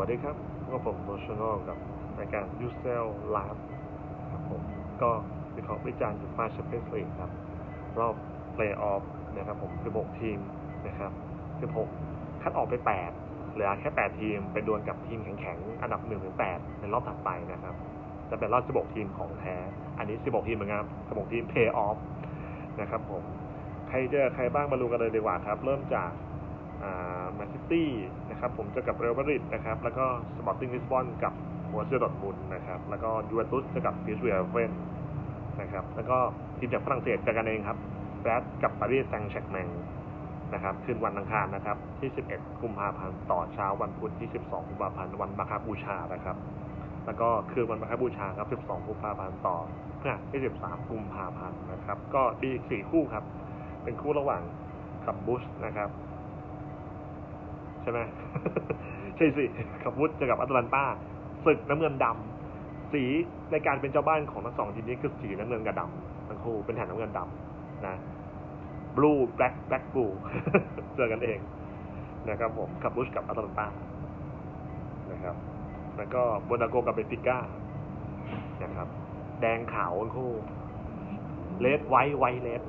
วัสดีครับก็ผมโมชนอลกับรายการยูเซลไลฟ์ครับผมก็วิเคราะห์วิจารณ์ยูฟ่าแชมเปี้ยนส์ลีกครับ รอบเพลย์ออฟนะครับผม 16 ทีมนะครับ 16 คัดออกไป 8 เหลือแค่ 8 ทีมไปดวลกับทีมแข็งๆ อันดับ1ถึง8ในรอบถัดไปนะครับ จะเป็นรอบ 16 ทีมของแท้ อันนี้ 16 ทีมเหมือนกันครับ16 ทีมเพลย์ออฟนะครับผม ใครเจอใครบ้างมาดูกันเลยดีกว่าครับ เริ่มจาก แมนซิตี้นะครับผมจอกับเรอัลมาดริดนะครับแล้วก็สปอร์ติ้งลิสบอนกับหัวเซอร์ดอทมุนนะครับแล้วก็ยูเวนตุสจอกับพีชเวียเฟนนะครับแล้วก็ทีมจากฝรั่งเศสจอกันเองครับแบรดกับปารีสแซงต์แชกแมงนะครับคืนวันอังคารนะครับที่ 11 กุมภาพันธ์ต่อเช้าวันพุธที่ 12 กุมภาพันธ์วันมาคาบูชานะครับ แล้วก็คืนวันมาคาบูชาครับ 12 กุมภาพันธ์ต่อพฤหัสที่ 13 กุมภาพันธ์นะครับ ก็ดีอีก4คู่ครับ เป็นคู่ระหว่างกับบุชนะครับ ช่ไหมใช่สิกับบุชเจอกับอัตแลนตาศึกน้ำเงินดำสีในการเป็นเจ้าบ้านของทั้งสองทีมนี้คือสีน้ำเงินกับดำทั้งคู่เป็นแถบน้ำเงินดำนะบลูแบล็กแบล็กบลูเจอกันเองนะครับผมกับบุชกับอัตแลนตานะครับ แล้วก็โบนาโกกับเบติก้านะครับ แดงขาวทั้งคู่เลดไวท์ไวท์เลด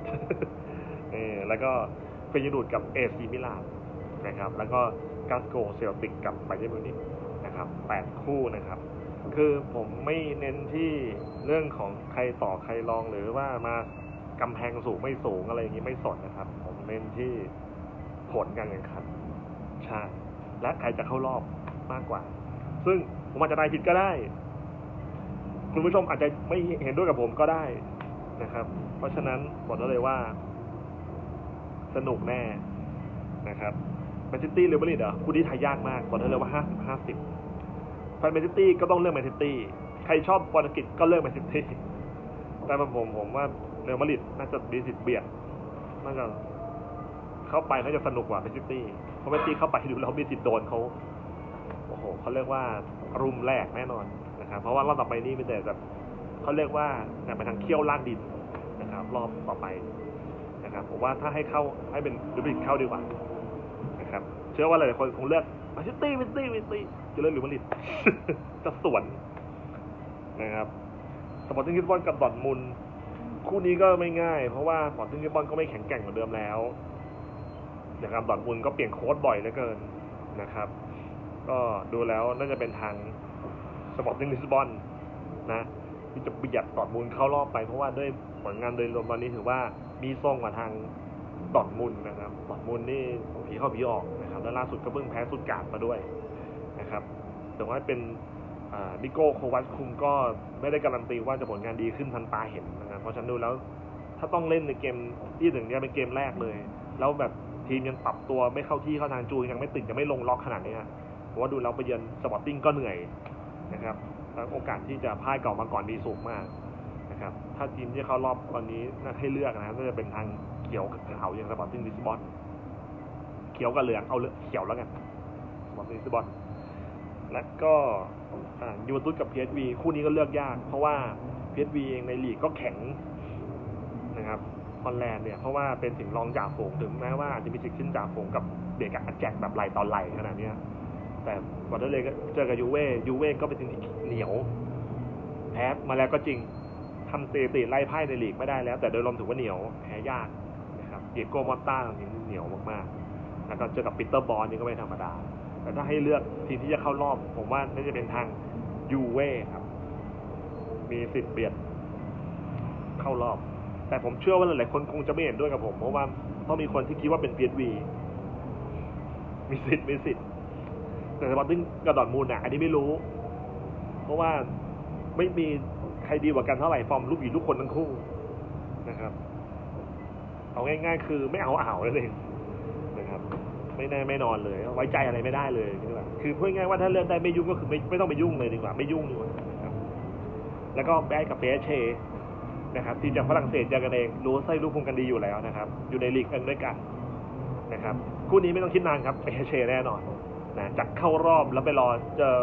เออแล้วก็เฟยนูดกับเอซีมิลานนะครับ แล้วก็ กาสโกเซลติกกับไบเยอร์มิวนิกนะครับแปดคู่นะครับ คือผมไม่เน้นที่เรื่องของใครต่อใครรองหรือว่ามากำแพงสูงไม่สูงอะไรอย่างนี้ไม่สนนะครับ ผมเน้นที่ผลการแข่งขันใช่และใครจะเข้ารอบมากกว่า ซึ่งผมอาจจะได้ผิดก็ได้ คุณผู้ชมอาจจะไม่เห็นด้วยกับผมก็ได้นะครับ เพราะฉะนั้นบอกได้เลยว่า สนุกแน่นะครับ แมนซิตี้เรอัลมาดริดเหรอคู่นี้ทายยากมากบอกได้เลยว่าห้าสิบห้าสิบแฟนแมนซิตี้ก็ต้องเลือกแมนซิตี้ใครชอบบอลอังกฤษก็เลือกแมนซิตี้แต่ผมผมว่าเรอัลมาดริดน่าจะมีสิทธิ์เบียดน่าจะเข้าไปน่าจะสนุกกว่าแมนซิตี้เพราะแมนซิตี้เข้าไปดูแล้วมีสิทธิ์โดนเขาโอ้โหเขาเรียกว่ารุมแรกแน่นอนนะครับเพราะว่ารอบต่อไปนี้มีแต่แบบเขาเรียกว่าแต่ไปทางเคี่ยวล่างดินนะครับ รอบต่อไปนะครับผมว่าถ้าให้เข้าให้เป็นลูบิกเข้าดีกว่า ครับ เชื่อว่าหลายๆคนคงเลือกมาซิตี้มาซิตี้มาซิตี้จะเลือกหรือมาริดจะสวนนะครับสปอร์ติ้งลิสบอนกับดอทมุนคู่นี้ก็ไม่ง่าย เพราะว่าสปอร์ติ้งลิสบอนก็ไม่แข็งแกร่งเหมือนเดิมแล้วนะครับดอทมุนก็เปลี่ยนโค้ดบ่อยเหลือเกินนะครับ ก็ดูแล้วน่าจะเป็นทางสปอร์ติ้งลิสบอนนะที่จะเบียดดอทมุนเข้ารอบไปเพราะว่าด้วยผลงานโดยรวมตอนนี้ถือว่ามีทรงกว่าทาง ดอร์ทมุนนะครับดอร์ทมุนนี่ผีเข้าผีออกนะครับแล้วล่าสุดก็เพิ่งแพ้สุดการ์ดมาด้วยนะครับ แต่ว่าเป็นดิโก้โควัตคุมก็ไม่ได้การันตีว่าจะผลงานดีขึ้นทันตาเห็นนะครับเพราะฉันดูแล้ว ถ้าต้องเล่นในเกมที่หนึ่งเนี่ยเป็นเกมแรกเลย แล้วแบบทีมยังปรับตัวไม่เข้าที่เข้าทางจูยังไม่ติดยังไม่ลงล็อกขนาดนี้เพราะว่าดูแล้วไปเยือนสปอร์ติ้งก็เหนื่อยนะครับแล้วโอกาสที่จะพ่ายเก่ามาก่อนมีสูงมากนะครับถ้าทีมที่เข้ารอบตอนนี้น่าให้เลือกนะครับน่าจะเป็นทาง เขียวกับขาวอย่างสปอร์ติ้งลิสบอนเขียวกับเหลืองเอาเลือกเขียวแล้วกันสปอร์ติ้งลิสบอนและก็ยูเวนตุสกับ PSV คู่นี้ก็เลือกยาก เพราะว่า PSV เองในลีกก็แข็งนะครับฮอลแลนด์เนี่ยเพราะว่าเป็นถึงรองจ่าฝูงถึงแม้ว่าอาจจะมีสิทธิ์ขึ้นจ่าฝูงกับเด็กอัดแจกแบบไหลตอนไหลขนาดนี้แต่บอลเลยก็เจอกับยูเว่ยูเว่ก็เป็นทีมที่เหนียวแพ้มาแล้วก็จริงทำเตติไล่ไพ่ในลีกไม่ได้แล้ว แต่โดยรวมถือว่าเหนียวแพ้ยาก เดียโก้มอตต้าทีมเหนียวมากๆ แล้วก็เจอกับปีเตอร์บอลนี่ก็ไม่ธรรมดา แต่ถ้าให้เลือกทีมที่จะเข้ารอบ ผมว่าน่าจะเป็นทางยูเว่ครับ มีสิทธิ์เบียดเข้ารอบ แต่ผมเชื่อว่าหลายๆคนคงจะไม่เห็นด้วยกับผม เพราะว่าต้องมีคนที่คิดว่าเป็น PSV มีสิทธิ์มีสิทธิ์ แต่สปอร์ติ้งกับดอร์ทมูลนี่ยอันนี้ไม่รู้ เพราะว่าไม่มีใครดีกว่ากันเท่าไหร่ฟอร์มลูกหยีทุกคนทั้งคู่นะครับ เอาง่าย ๆ คือไม่เอาอ่าวนั่นเองนะครับไม่แน่ไม่นอนเลย ไว้ใจอะไรไม่ได้เลยคือแบบคือพูดง่ายๆว่าถ้าเลือกได้ไม่ยุ่งก็คือไม่ไม่ต้องไปยุ่งเลยดีกว่าไม่ยุ่งดีกว่านะครับแล้วก็แบดกับเปเชนะครับทีมจากฝรั่งเศสเจอกันเองรู้ไส้รู้พุงกันดีอยู่แล้วนะครับ อยู่ในลีกเองด้วยกันนะครับคู่นี้ไม่ต้องคิดนานครับเปเชแน่นอนนะจากเข้ารอบแล้วไปรอเจอ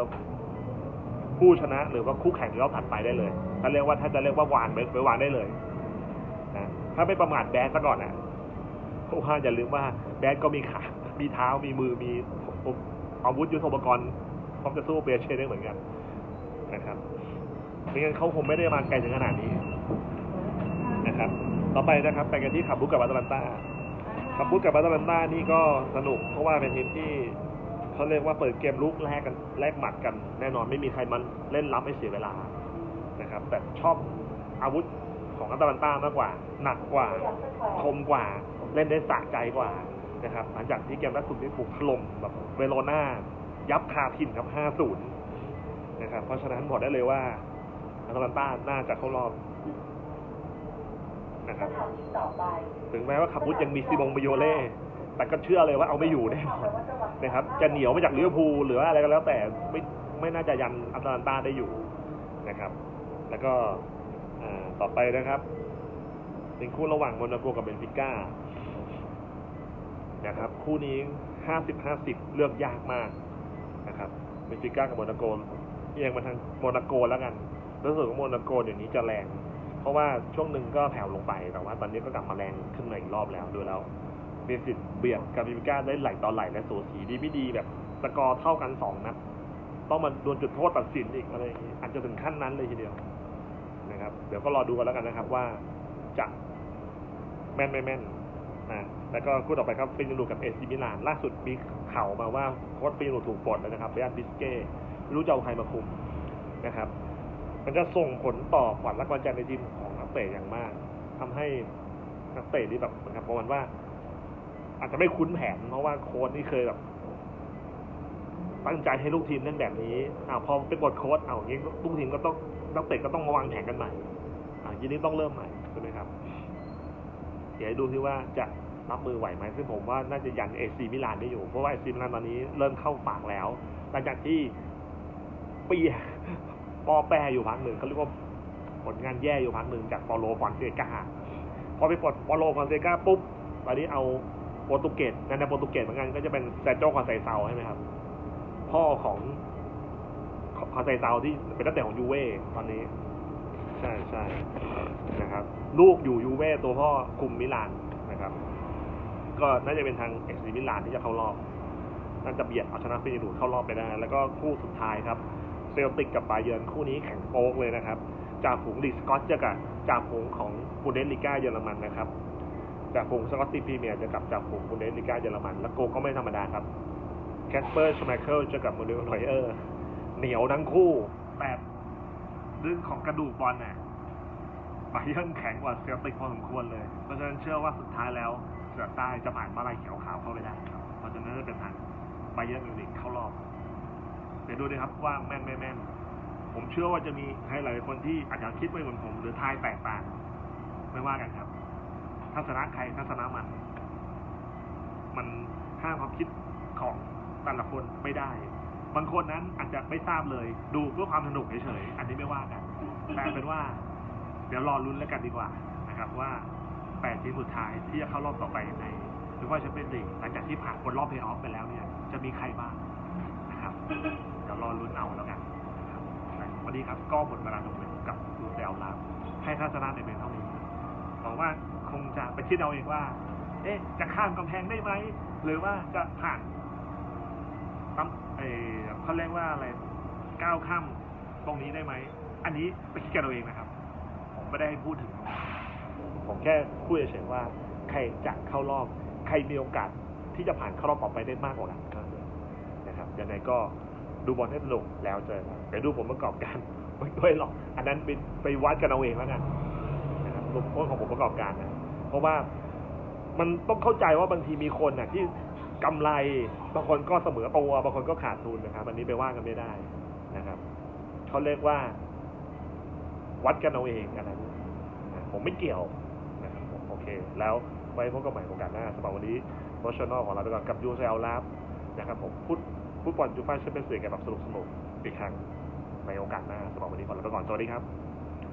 ผู้ชนะหรือว่าคู่แข่งรอบถัดไปได้เลยถ้าเรียกว่าถ้าจะเรียกว่าวานไปไปวานได้เลย นะถ้าไม่ประมาทแบดซะก่อนนะเพราะว่าอย่าลืมว่าแบดก็มีขา มีเท้ามีมือมีอาวุธยุทโธปกรณ์พร้อมจะสู้เปียเชได้เหมือนกันนะครับไม่งั้นเขาคงไม่ได้มาไกลถึงขนาดนี้นะครับ ต่อไปนะครับไปกันที่ขับบุกกับอาตแลนตาขับบุกกับอาตแลนตานี่ก็สนุก เพราะว่าเป็นทีมที่เขาเรียกว่าเปิดเกมลุกแลกกันแลกหมัดกัน แน่นอนไม่มีใครมันเล่นรับให้เสียเวลานะครับ แต่ชอบอาวุธ ของอาตแลนต้ามากกว่า หนักกว่า คมกว่า เล่นได้สะใจกว่านะครับ หลังจากที่เกมล่าสุดที่ถูกถล่มแบบเวโรนายับคาถิ่นครับ5-0นะครับ เพราะฉะนั้นบอกได้เลยว่าอาตแลนต้าน่าจะเข้ารอบนะครับ ถึงแม้ว่าขับวุธยังมีซิมงมโยเล่แต่ก็เชื่อเลยว่าเอาไม่อยู่แน่นอนนะครับ จะเหนียวมาจากลิเวอร์พูลหรือว่าอะไรก็แล้วแต่ไม่ไม่น่าจะยันอัตแลนต้าได้อยู่นะครับ แล้วก็ ต่อไปนะครับ เป็นคู่ระหว่างโมนาโกกับเบนฟิก้านะครับ คู่นี้ห้าสิบห้าสิบเลือกยากมากนะครับเบนฟิก้ากับโมนาโกเอียงมาทางโมนาโกแล้วกันรู้สึกว่าโมนาโกเดี๋ยวนี้จะแรง เพราะว่าช่วงหนึ่งก็แผ่วลงไปแต่ว่าตอนนี้ก็กลับมาแรงขึ้นมาอีกรอบแล้วดูแล้วมีสิทธิ์เบียดกับเบนฟิก้าได้ไหลต่อไหลและสูสีดีไม่ดีแบบสกอร์เท่ากันสองนัดต้องมาโดนจุดโทษตัดสินอีกอะไรอย่างนี้อาจจะถึงขั้นนั้นเลยทีเดียว นะครับ เดี๋ยวก็รอดูกันแล้วกันนะครับว่าจะแม่นไม่แม่นนะแล้วก็คู่ต่อไปครับฟินยูกับเอซิมิลาน ล่าสุดมีข่าวมาว่าโค้ชฟินยูถูกปลดแล้วนะครับเบยันบิสเก้รู้จะเอาใครมาคุมนะครับ มันจะส่งผลต่อขวัญและกำลังใจในทีมของนักเตะอย่างมากทำให้นักเตะที่แบบเหมือนกับประมาณว่า อาจจะไม่คุ้นแผนเพราะว่าโค้ชนี่เคยแบบตั้งใจให้ลูกทีมเล่นแบบนี้อ้าวพอเป็นบทโค้ชเอาอย่างนี้ลูกทีมก็ต้อง นักเตะก็ต้องมาวางแผนกันใหม่อ่ายีนี้ต้องเริ่มใหม่ใช่ไหมครับ เดี๋ยวดูที่ว่าจะรับมือไหวไหมซึ่งผมว่าน่าจะยันเอซีมิลานได้อยู่ เพราะว่าเอซีมิลานตอนนี้เริ่มเข้าปากแล้ว หลังจากที่ปีปอแปรอยู่พักหนึ่งเขาเรียกว่าผลงานแย่อยู่พักหนึ่งจากปอโลฟอนเซกาพอไปปลดปอโลฟอนเซกาปุ๊บตอนนี้เอาโปรตุเกสงานในโปรตุเกสเหมือนกันก็จะเป็นแซโจคอนไซเซาใช่ไหมครับ พ่อของ อนไซเซาที่เป็นนักเตะของยูเว่ตอนนี้ ใช่ใช่นะครับ ลูกอยู่ยูเว่ตัวพ่อคุมมิลานนะครับ ก็น่าจะเป็นทางเอ็กซ์มิลานที่จะเข้ารอบน่าจะเบียดเอาชนะฟินิดูดเข้ารอบไปได้ แล้วก็คู่สุดท้ายครับเซลติกกับบาเยิร์นคู่นี้แข่งโป๊กเลยนะครับจ่าฝูงลีกสกอตเจอกับจ่าฝูงของบูเดสลิก้าเยอรมันนะครับจ่าฝูงสกอตติพรีเมียร์เจอกับจ่าฝูงบูเดสลิก้าเยอรมัน แล้วโกก็ไม่ธรรมดาครับแคสเปอร์ชมาเคิลเจอกับโมเดลนอยเออร์ เหนียวทั้งคู่ แต่เรื่องของกระดูกบอลเนี่ยบาเยิร์นแข็งกว่าเซลติกพอสมควรเลย เพราะฉะนั้นเชื่อว่าสุดท้ายแล้วเสือใต้จะผ่านมาลายเขียวขาวเข้าไปได้ครับ เพราะฉะนั้นจะเป็นทางบาเยิร์นมิวนิกเข้ารอบ เดี๋ยวดูดีครับว่าแม่นไม่แม่น ผมเชื่อว่าจะมีใครหลายคนที่อาจจะคิดไม่เหมือนผม หรือทายแตกต่าง ไม่ว่ากันครับทัศนะใครทัศนะมัน มันห้ามความคิดของแต่ละคนไม่ได้ บางคนนั้นอาจจะไม่ทราบเลย ดูเพื่อความสนุกเฉยๆอันนี้ไม่ว่ากันแต่เป็นว่า เดี๋ยวรอลุ้นแล้วกันดีกว่านะครับว่าแปดทีมสุดท้ายที่จะเข้ารอบต่อไปยังไงหรือว่าจะเป็นลีกหลังจากที่ผ่านบนรอบเพลย์ออฟไปแล้วเนี่ย จะมีใครบ้างนะครับเดี๋ยวรอลุ้นเอาแล้วกันะครับวันนี้ครับก็หมดเวลาลงไปกับดูเซลลาให้ทัศนะในเป็นเท่านี้หวังว่าคงจะไปคิดเอาเองว่า เอ๊ะ จะข้ามกำแพงได้ไหม หรือว่าจะผ่าน ตั้มเออเขาเรียกว่าอะไรก้าวข้ามตรงนี้ได้ไหม อันนี้ไปคิดกันเอาเองนะครับผมไม่ได้ให้พูดถึง ผมแค่พูดเฉยๆว่า ใครจะเข้ารอบใครมีโอกาสที่จะผ่านเข้ารอบต่อไปได้มากกว่ากันนะครับยังไงก็ดูบอลให้สนุกแล้วเจอกันเดี๋ยวดูผมประกอบการไม่ด้วยหรอก อันนั้นไปไปวัดกันเอาเองแล้วกันนะครับรวมโทษของผมประกอบการนะเพราะว่ามันต้องเข้าใจว่าบางทีมีคนน่ะที่ กำไร บางคนก็เสมอตัวบางคนก็ขาดทุนนะครับ อันนี้ไปว่ากันไม่ได้นะครับเขาเรียกว่า วัดกันเอาเองอันนั้นะผมไม่เกี่ยวนะครับโอเค แล้วไว้พบกันใหม่โอกาสหน้าสำหรับวันนี้โปรชนอลของเราไปก่อนกับยูเซลลาบนะครับผมพูดฟุตบอลยูฟ่าแชมเปี้ยนส์ลีกกันแบบสนุกสนุกอีกครั้งในโอกาสหน้าสำหรับวันนี้ขอลาไปก่อนสวัสดีครับ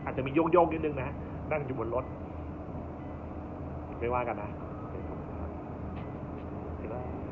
อาจจะมีโยกโยกๆนิดนึงนะ นั่งอยู่บนรถ ไม่ว่ากันนะ โ